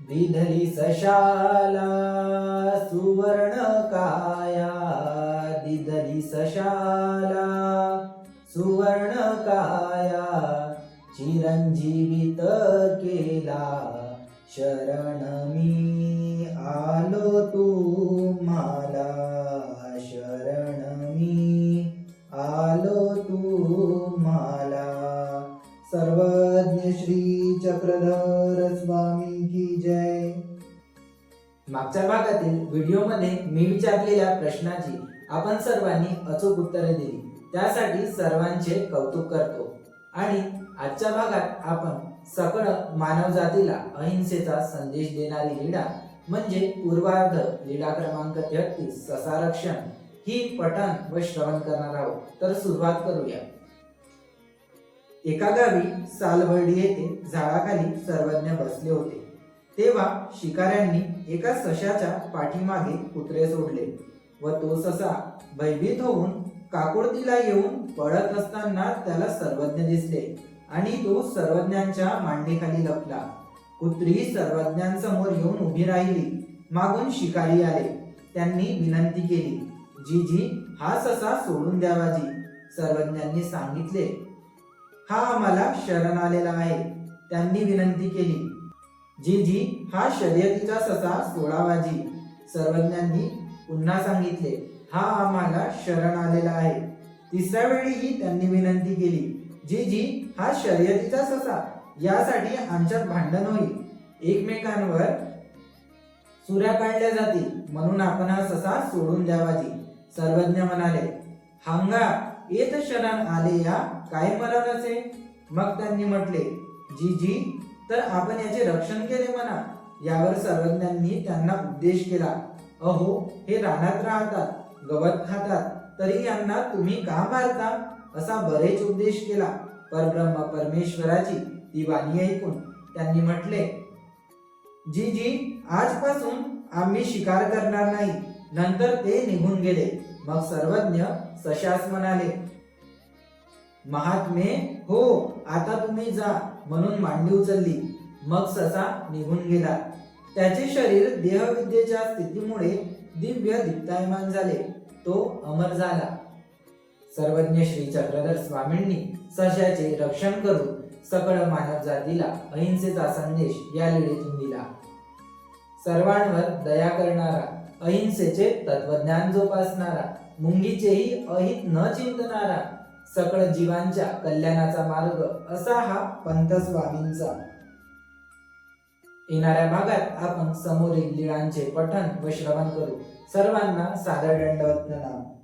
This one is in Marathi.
विधरी सशाला सुवर्ण काया दिधली सशाला सुवर्ण काया चिरंजीवित केला शरण मी आलो तू मला शरण मी आलो तू मला. सर्वज्ञ श्री चक्रधर मागच्या भागातील व्हिडिओमध्ये मी विचारलेल्या प्रश्नाची आपण सर्वांनी अचूक उत्तरे दिली. त्यासाठी सर्वांचे कौतुक करतो. आणि आजच्या भागात आपण सकळ मानव जातीला अहिंसेचा संदेश देणारी लीडा म्हणजे पूर्वार्ध लीडा क्रमांक तेहतीस ससारक्षण ही पठण व श्रवण करणार आहोत. तर सुरुवात करूया. एका गावी सालबर्डी येथे झाडाखाली सर्वज्ञ बसले होते. तेव्हा शिकाऱ्यांनी एका सशाच्या पाठीमागे कुत्रे सोडले व तो ससा भयभीत होऊन काकुळतीला येऊन पळत असताना त्याला सर्वज्ञ दिसले आणि तो सर्वज्ञांच्या मांडीखाली लपला. कुत्री सर्वज्ञांसमोर येऊन उभी राहिली. मागून शिकारी आले. त्यांनी विनंती केली जी जी हा ससा सोडून द्यावा जी सर्वज्ञांनी सांगितले हा आम्हाला शरण आलेला आहे. त्यांनी विनंती केली जी जी हा शर्यतीचा ससा सोडावाजी सर्वज्ञांनी पुन्हा सांगितले हा आम्हाला शरण आलेला आहे. तिसऱ्या वेळीही त्यांनी विनंती केली जी जी हा शर्यतीचा ससा यासाठी आमच्यात भांडण होईल. एकमेकांवर सुऱ्या काढल्या जातील म्हणून आपण हा ससा सोडून द्यावाजी. सर्वज्ञ म्हणाले हांगा येत शरण आले या काय मरण असे मग त्यांनी म्हटले जी जी तर आपण याचे रक्षण केले म्हणा. यावर सर्वज्ञांनी त्यांना उपदेश केला. अहो हे रानात राहतात गवत खातात तरी यांना तुम्ही का मारता? असा बरेच उपदेश केला. परब्रह्म परमेश्वराची ती वाणी ऐकून त्यांनी म्हटले जी जी आजपासून आम्ही शिकार करणार नाही. नंतर ते निघून गेले. मग सर्वज्ञ सशास म्हणाले महात्मे हो आता तुम्ही जा म्हणून मांडी उचलली. मग ससा निघून गेला. त्याचे शरीर देहविद्येच्या स्थितीमुळे दिव्य दीप्तायमान झाले. तो अमर झाला. सर्वज्ञ श्री चक्रधर स्वामींनी सशाचे रक्षण करून सकळ मानव जातीला अहिंसेचा संदेश या लिडीतून दिला. सर्वांवर दया करणारा अहिंसेचे तत्वज्ञान जोपासणारा मुंगीचेही अहित न चिंतणारा सकळ जीवांच्या कल्याणाचा मार्ग असा हा पंत स्वामींचा येणाऱ्या भागात आपण समोरील लीळांचे पठण व श्रवण करू. सर्वांना सादर दंडवत नाम